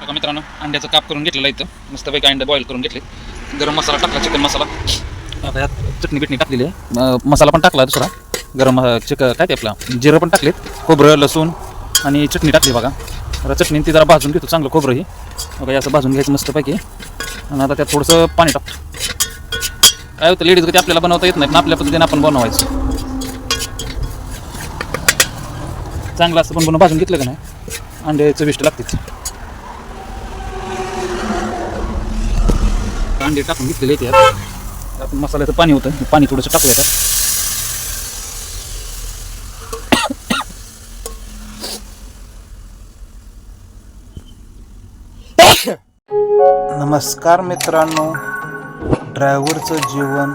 बघा मित्रांनो अंड्याचं काप करून घेतलेलं इथं. मस्तपैकी अंडे बॉईल करून घेतले. गरम मसाला टाकला चिकन मसाला. आता यात चटणी बिटणी टाकलेली आहे. मसाला पण टाकला दुसरा. गरम चिक काय ते आपला जिरं पण टाकलेत. खोबरं लसूण आणि चटणी टाकली बघा. आता चटणी ती जरा भाजून घेतो चांगलं खोबरं ही. बघा असं भाजून घ्यायचं मस्तपैकी. आणि आता त्यात थोडंसं पाणी टाकतो. काय होतं लेडीज कधी आपल्याला बनवता येत नाही पण आपल्या पद्धतीने आपण बनवायचं. चांगलं असं पण बनवून भाजून घेतलं का नाही? अंडे चविष्ट लागतील अंडे टाकून घेतलेले यात आपण मसाल्याचं पाणी होतं. हे पाणी थोडंसं टाकूया त्यात नमस्कार मित्रांनो. ड्रायव्हरचं जीवन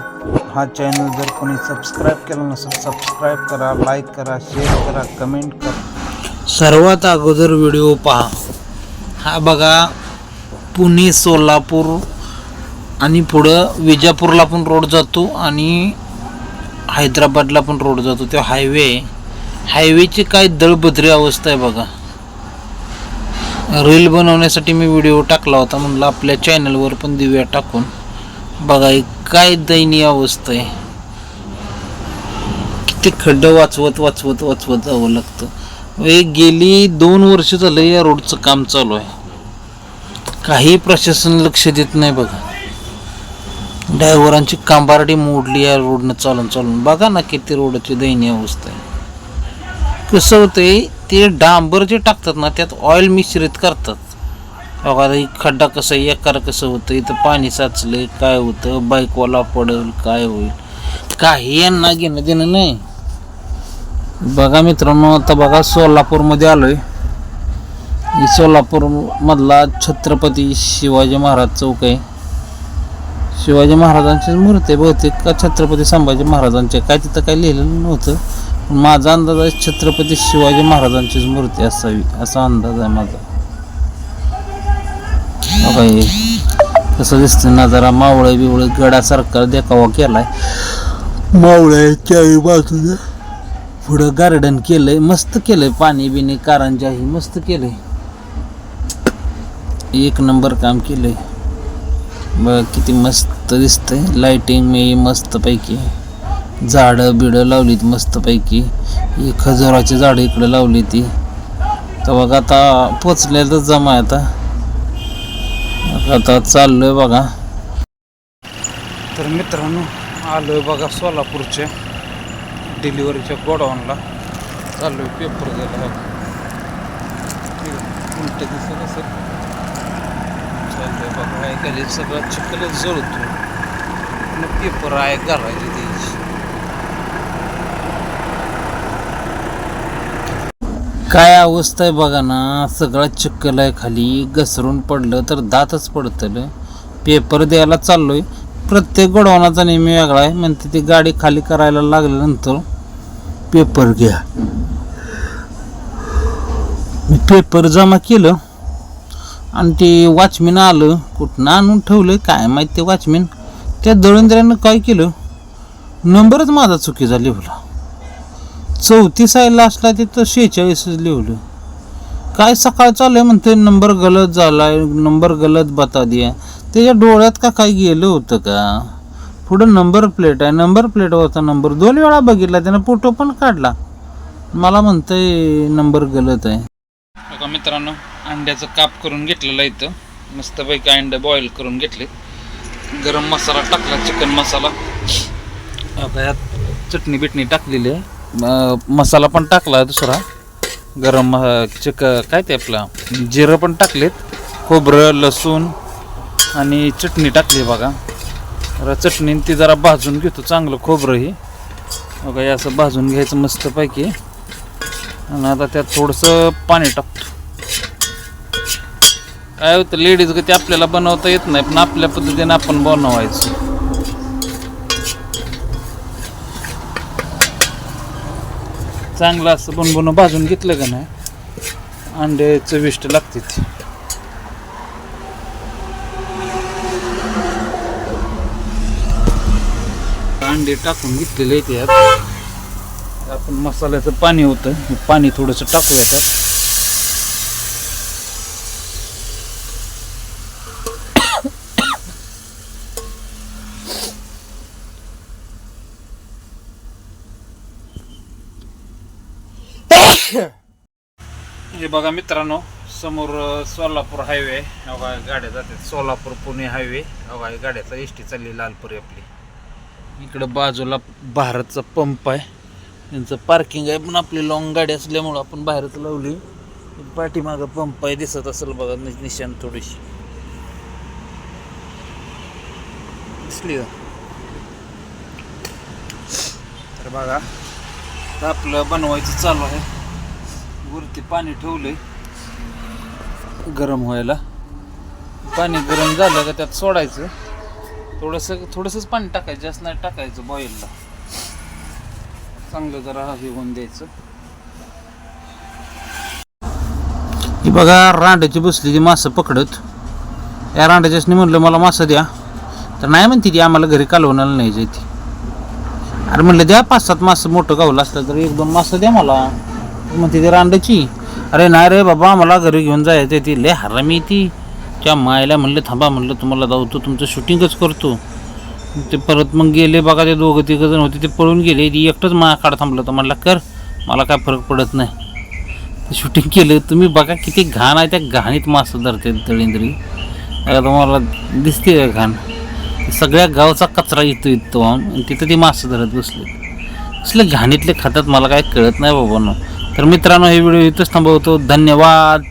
हा चॅनल जर कोणी सबस्क्राईब केला नसेल सबस्क्राईब करा लाईक करा शेअर करा कमेंट करा. सर्वात अगोदर व्हिडिओ पहा. हा बघा पुणे सोलापूर आणि पुढं विजापूरला पण रोड जातो आणि हैदराबादला पण रोड जातो. तो हायवे हायवेची काय दळबद्री अवस्था आहे बघा. रील बनवण्यासाठी मी व्हिडिओ टाकला होता म्हणलं आपल्या चॅनलवर पण देऊया टाकून बघा काय दयनीय अवस्था आहे. किती खड्डं वाचवत वाचवत वाचवत जावं लागतं. एक गेली दोन वर्ष झालं या रोडचं काम चालू आहे. काही प्रशासन लक्ष देत नाही बघा. ड्रायव्हरांची कांबारडी मोडली या रोडनं चालून चालून. बघा ना किती रोडची दयनीय अवस्था आहे. कसं होतंय ते डांबर जे टाकतात ना त्यात ऑइल मिश्रित करतात. बघा खड्डा कसं एकार कसं होतं इथं पाणी साचलं काय होतं बाईकवाला पडेल काय होईल? काही यांना घेणं देणं नाही. बघा मित्रांनो आता बघा सोलापूरमध्ये आलो आहे सोलापूरमधला छत्रपती शिवाजी महाराज चौक आहे. शिवाजी महाराजांचीच मूर्ती आहे बहुतेक का छत्रपती संभाजी महाराजांचे? काय तिथं काय लिहिलेलं नव्हतं. पण माझा अंदाज आहे छत्रपती शिवाजी महाराजांचीच मूर्ती असावी असा अंदाज आहे माझा. हो बाई हे कसं दिसतं ना जरा मावळे बिवळे गडासारखा देखावा केलाय. मावळ्याच्या बाजूला पुढं गार्डन केलंय मस्त केलंय पाणी बिणी कारंजाही मस्त केलंय. एक नंबर काम केलंय. बघ किती मस्त दिसतंय. लाइटिंग मी मस्तपैकी. झाडं बिडं लावलीत मस्तपैकी. ही खजुराची झाडं इकडं लावली ती तर बघा आता पोचलेलं जमा आहे आता. आता चाललोय बघा. तर मित्रांनो आलोय बघा सोलापूरच्या डिलिव्हरीच्या गोडाऊनला. चाललोय पेपर द्यायला बघा. आहे. उलट दिसत असेल. चाललोय आहे खाली सगळं चिखलच जळतो आणि पेपर आहे घालायची द्यायची काय अवस्था आहे बघा ना सगळं चिक्कल आहे खाली घसरून पडलं तर दातच पडतं पेपर द्यायला चाललोय. प्रत्येक गोडवणाचा नेहमी वेगळा आहे. म्हणते ती गाडी खाली करायला लागल्यानंतर पेपर घ्या. मी पेपर जमा केलं. आणि ते वॉचमॅन आलं कुठनं आणून ठेवलं काय माहीत ते वॉचमॅन त्या दळणद्र्यानं काय केलं? नंबरच माझा चुकी झाली बोला चौतीस आयला असला तिथं शेहेचाळीस लिहिलं. काय सकाळ चालू आहे म्हणते नंबर गलत झालाय नंबर गलत बता दिया. त्याच्या डोळ्यात का काय गेलं होतं का? पुढं नंबर प्लेट आहे नंबर प्लेटवरचा नंबर. दोन वेळा बघितला त्यानं फोटो पण काढला. मला म्हणतंय नंबर गलत आहे. बघा मित्रांनो अंड्याचं काप करून घेतलेलं आहे इथं. मस्तपैकी अंडे बॉईल करून घेतले. गरम मसाला टाकला चिकन मसाला. यात चटणी बिटणी टाकलेली आहे. मसाला पण टाकला दुसरा. गरम चिक काय ते आपला जिरं पण टाकलेत. खोबरं लसूण आणि चटणी टाकली बघा. जरा चटणी ती जरा भाजून घेतो चांगलं खोबरं ही. बघा हे असं भाजून घ्यायचं मस्तपैकी. आणि आता त्यात थोडंसं पाणी टाकतो. काय होतं लेडीज गती आपल्याला बनवता येत नाही पण आपल्या पद्धतीने आपण बनवायचं. चांगलं असं बनवून भाजून घेतलं का नाही अंडे चविष्ट लागते ती. अंडे टाकून घेतलेले आहेत यात. आपण मसाल्याचं पाणी होतं हे पाणी थोडंसं टाकूया त्यात हे बघा मित्रांनो समोर सोलापूर हायवे बघा हो गाड्या जातात. सोलापूर पुणे हायवे बघा हो गाड्याचा एस टी चालली लालपुरी आपली. इकडं बाजूला भारतचा पंप आहे. त्यांचं पार्किंग आहे पण आपली लॉंग गाडी असल्यामुळं आपण बाहेरच लावली. पाठीमागं पंप आहे दिसत असेल बघा नि- निशाण थोडीशी. दिसली तर बघा आपलं बनवायचं चालू आहे. वरती पाणी ठेवलंय. गरम व्हायला. पाणी गरम झालं का त्यात सोडायचं. थोडंसं थोडंसंच पाणी टाकायचं जास्त नाही टाकायचं बॉईलला चांगलं जरा हे होऊन द्यायचं. ही बघा रांड्याची बसली ती मासं पकडत. या रांड्याच्यासनी म्हणलं मला मासं द्या. तर नाही म्हणते ती आम्हाला घरी कालवणाला नाही जायची. अरे म्हणलं द्या पाच सात मासं मोठं गावलं असलं तर एक दोन मासं द्या मला. म्हणते तिथे रांडची अरे नाही रे बाबा मला घरी घेऊन जायचं ती लय हरामी ती. त्या मायला म्हणलं थांबा म्हणलं तुम्हाला जाऊतो तुमचं शूटिंगच करतो. ते परत मग गेले बघा ते दोघं तिघं जण होते ते पळून गेले. ती एकटंच माझ्याकडे थांबलं तर म्हणलं कर मला काय फरक पडत नाही. शूटिंग केलं. तुम्ही बघा किती घाण आहे त्या घाणीत मासं धरते दळिंद्री आता तुम्हाला दिसते का घाण? सगळ्या गावचा कचरा येतो इथं तिथं ती मासं धरत बसले असले घाणीतले खातात मला काय कळत नाही बाबांनो. तर मित्रांनो हे व्हिडिओ इथंच थांबवतो. धन्यवाद.